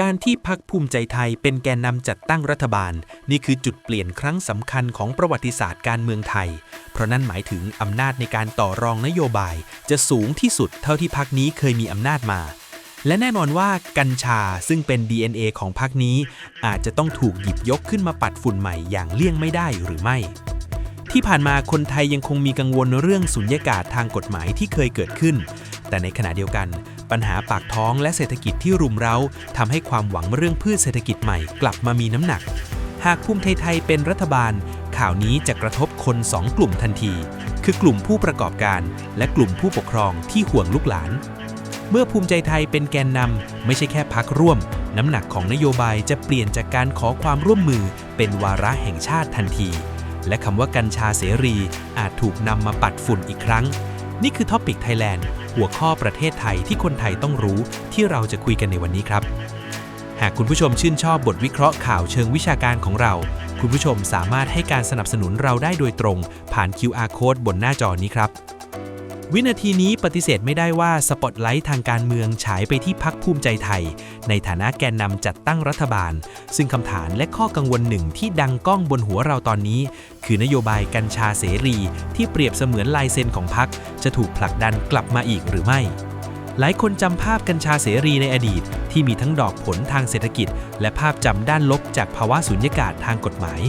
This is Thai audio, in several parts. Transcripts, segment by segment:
การที่พักภูมิใจไทยเป็นแกนนำจัดตั้งรัฐบาล นี่คือจุดเปลี่ยนครั้งสำคัญของประวัติศาสตร์การเมืองไทย เพราะนั่นหมายถึงอำนาจในการต่อรองนโยบาย จะสูงที่สุดเท่าที่พักนี้เคยมีอำนาจมา และแน่นอนว่ากัญชาซึ่งเป็น DNA ของพรรคนี้ อาจจะต้องถูกหยิบยกขึ้นมาปัดฝุ่นใหม่อย่างเลี่ยงไม่ได้หรือไม่ที่ผ่านมาคนไทยยังคงมีกังวลเรื่องสุญญากาศทางกฎหมายที่เคยเกิดขึ้น แต่ในขณะเดียวกัน ปัญหาปากท้องและเศรษฐกิจที่รุมเร้าทำให้ความหวังเรื่องพืชเศรษฐกิจใหม่กลับมามีน้ำหนัก หากภูมิใจไทยเป็นรัฐบาล ข่าวนี้จะกระทบคนสองกลุ่มทันที คือกลุ่มผู้ประกอบการ และกลุ่มผู้ปกครองที่ห่วงลูกหลาน เมื่อภูมิใจไทยเป็นแกนนำไม่ใช่แค่พักร่วม น้ำหนักของนโยบายจะเปลี่ยนจากการขอความร่วมมือ เป็นวาระแห่งชาติทันที และคำว่ากัญชาเสรีอาจถูกนำมาปัดฝุ่นอีกครั้ง นี่คือท็อปิกไทยแลนด์หัวข้อประเทศไทยที่คนไทยต้องรู้ที่เราจะคุยกันในวันนี้ครับ หากคุณผู้ชมชื่นชอบบทวิเคราะห์ข่าวเชิงวิชาการของเรา คุณผู้ชมสามารถให้การสนับสนุนเราได้โดยตรง ผ่าน QR code บนหน้าจอนี้ครับ วินาทีนี้ปฏิเสธไม่ได้ว่าสปอตไลท์ทางการเมืองฉายไปที่พักภูมิใจไทย ในฐานะแกนนำจัดตั้งรัฐบาล ซึ่งคำถามและข้อกังวลหนึ่งที่ดังก้องบนหัวเราตอนนี้ คือนโยบายกัญชาเสรี ที่เปรียบเสมือนลายเซ็นของพักจะถูกผลักดันกลับมาอีกหรือไม่ หลายคนจำภาพกัญชาเสรีในอดีต ที่มีทั้งดอกผลทางเศรษฐกิจ และภาพจำด้านลบจากภาวะสุญญากาศทางกฎหมาย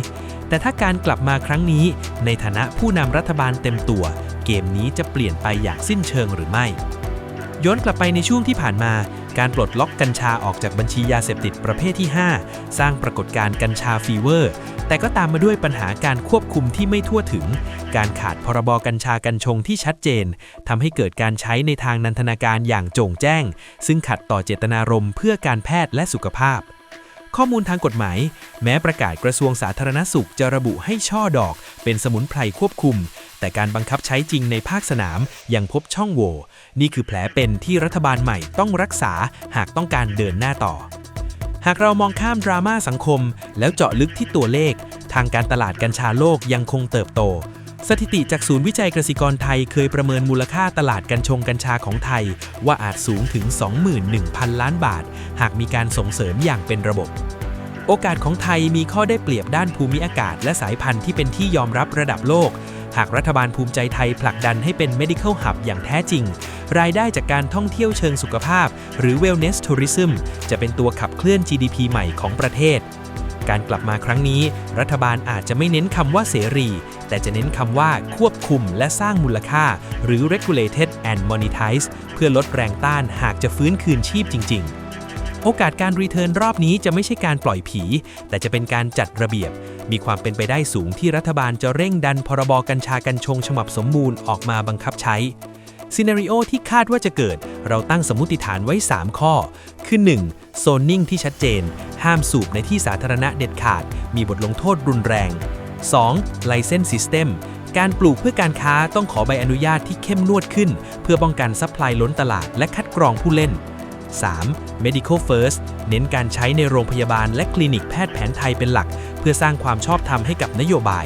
แต่ถ้าการกลับมาครั้งนี้ ในฐานะผู้นำรัฐบาลเต็มตัว เกมนี้จะเปลี่ยนไปอย่างสิ้นเชิงหรือไม่ ย้อนกลับไปในช่วงที่ผ่านมา การปลดล็อกกัญชาออกจากบัญชียาเสพติดประเภทที่ 5 สร้างปรากฏการณ์กัญชาฟีเวอร์ แต่ก็ตามมาด้วยปัญหาการควบคุมที่ไม่ทั่วถึง การขาดพรบกัญชากัญชงที่ชัดเจนทำให้เกิดการใช้ในทางนันทนาการอย่างโจ่งแจ้ง ซึ่งขัดต่อเจตนารมณ์เพื่อการแพทย์และสุขภาพ ข้อมูลทางกฎหมาย แม้ประกาศกระทรวงสาธารณสุขจะระบุให้ช่อดอก เป็นสมุนไพรควบคุม แต่การบังคับใช้จริงในภาคสนามยังพบช่องโหว่นี่คือแผลเป็นที่รัฐบาลใหม่ต้องรักษาหากต้องการเดินหน้าต่อ หากเรามองข้ามดราม่าสังคม แล้วเจาะลึกที่ตัวเลข ทางการตลาดกัญชาโลกยังคงเติบโต สถิติจากศูนย์วิจัยเกษตรกรไทยเคยประเมินมูลค่าตลาดกัญชงกัญชาของไทย ว่าอาจสูงถึง 21,000 ล้านบาท หากมีการส่งเสริมอย่างเป็นระบบ โอกาสของไทยมีข้อได้เปรียบด้านภูมิอากาศ และสายพันธุ์ที่เป็นที่ยอมรับระดับโลก หากรัฐบาลภูมิใจไทยผลักดันให้เป็น medical hub อย่างแท้จริง รายได้จากการท่องเที่ยวเชิงสุขภาพ หรือ wellness tourism จะเป็นตัวขับเคลื่อน GDP ใหม่ของประเทศ การกลับมาครั้งนี้ รัฐบาลอาจจะไม่เน้นคำว่าเสรี แต่จะเน้นคำว่าควบคุมและสร้างมูลค่า หรือ regulated and monetize เพื่อลดแรงต้านหากจะฟื้นคืนชีพจริง ๆโอกาสการรีเทิร์นรอบนี้จะไม่ใช่การปล่อยผี แต่จะเป็นการจัดระเบียบ มีความเป็นไปได้สูงที่รัฐบาลจะเร่งดันพรบกัญชากัญชงฉบับสมบูรณ์ออกมาบังคับใช้ ซีนารีโอที่คาดว่าจะเกิด เราตั้งสมมติฐานไว้ 3 ข้อ คือ 1. โซนนิ่งที่ชัดเจน ห้ามสูบในที่สาธารณะเด็ดขาด มีบทลงโทษรุนแรง 2. License System การปลูกเพื่อการค้าต้องขอใบอนุญาตที่เข้มงวดขึ้น เพื่อป้องกันซัพพลายล้นตลาดและคัดกรองผู้เล่น 3. Medical First เน้นการใช้ในโรงพยาบาลและคลินิกแพทย์แผนไทยเป็นหลัก เพื่อสร้างความชอบธรรมให้กับนโยบาย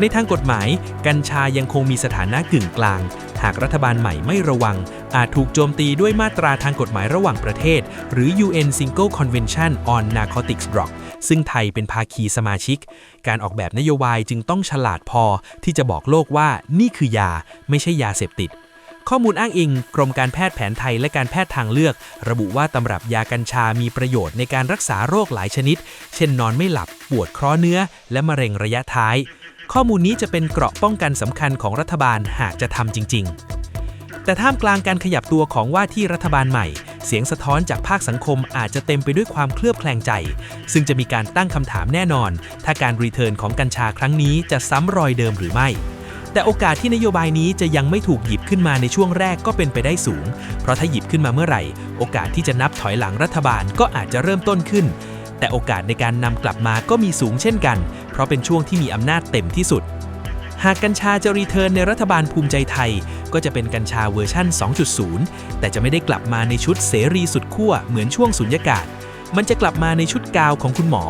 ในทางกฎหมาย กัญชายังคงมีสถานะกึ่งกลาง หากรัฐบาลใหม่ไม่ระวัง อาจถูกโจมตีด้วยมาตราทางกฎหมายระหว่างประเทศ หรือ UN Single Convention on Narcotics Drug ซึ่งไทยเป็นภาคีสมาชิก การออกแบบนโยบายจึงต้องฉลาดพอที่จะบอกโลกว่านี่คือยาไม่ใช่ยาเสพติดข้อมูลอ้างอิง กรมการแพทย์แผนไทยและการแพทย์ทางเลือก ระบุว่าตำรับยากัญชามีประโยชน์ในการรักษาโรคหลายชนิด เช่นนอนไม่หลับ ปวดคร้อเนื้อ และมะเร็งระยะท้าย ข้อมูลนี้จะเป็นเกราะป้องกันสำคัญของรัฐบาลหากจะทำจริง ๆ แต่ท่ามกลางการขยับตัวของว่าที่รัฐบาลใหม่ เสียงสะท้อนจากภาคสังคมอาจจะเต็มไปด้วยความเคลือบแคลงใจ ซึ่งจะมีการตั้งคำถามแน่นอน ถ้าการรีเทิร์นของกัญชาครั้งนี้จะซ้ำรอยเดิมหรือไม่แต่โอกาสที่นโยบายนี้จะยังไม่ถูกหยิบขึ้นมาในช่วงแรกก็เป็นไปได้สูง เพราะถ้าหยิบขึ้นมาเมื่อไหร่ โอกาสที่จะนับถอยหลังรัฐบาลก็อาจจะเริ่มต้นขึ้น แต่โอกาสในการนำกลับมาก็มีสูงเช่นกัน เพราะเป็นช่วงที่มีอำนาจเต็มที่สุด หากกัญชาจะรีเทิร์นในรัฐบาลภูมิใจไทย ก็จะเป็นกัญชาเวอร์ชั่น 2.0 แต่จะไม่ได้กลับมาในชุดเสรีสุดขั้วเหมือนช่วงสุญญากาศ มันจะกลับมาในชุดกาวของคุณหมอ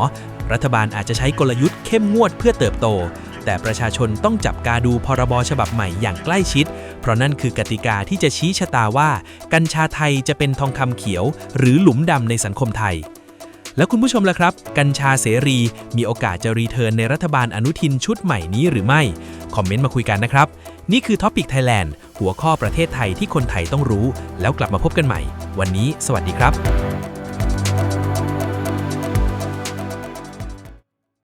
รัฐบาลอาจจะใช้กลยุทธ์เข้มงวดเพื่อเติบโต แต่ประชาชนต้องจับกาดูพรบฉบับใหม่อย่างใกล้ชิด เพราะนั่นคือกติกาที่จะชี้ชะตาว่า กัญชาไทยจะเป็นทองคำเขียว หรือหลุมดำในสังคมไทย แล้วคุณผู้ชมล่ะครับ กัญชาเสรี มีโอกาสจะรีเทิร์นในรัฐบาลอนุทินชุดใหม่นี้หรือไม่ คอมเมนต์มาคุยกันนะครับ นี่คือท็อปิกไทยแลนด์หัวข้อประเทศไทยที่คนไทยต้องรู้ แล้วกลับมาพบกันใหม่ วันนี้ สวัสดีครับ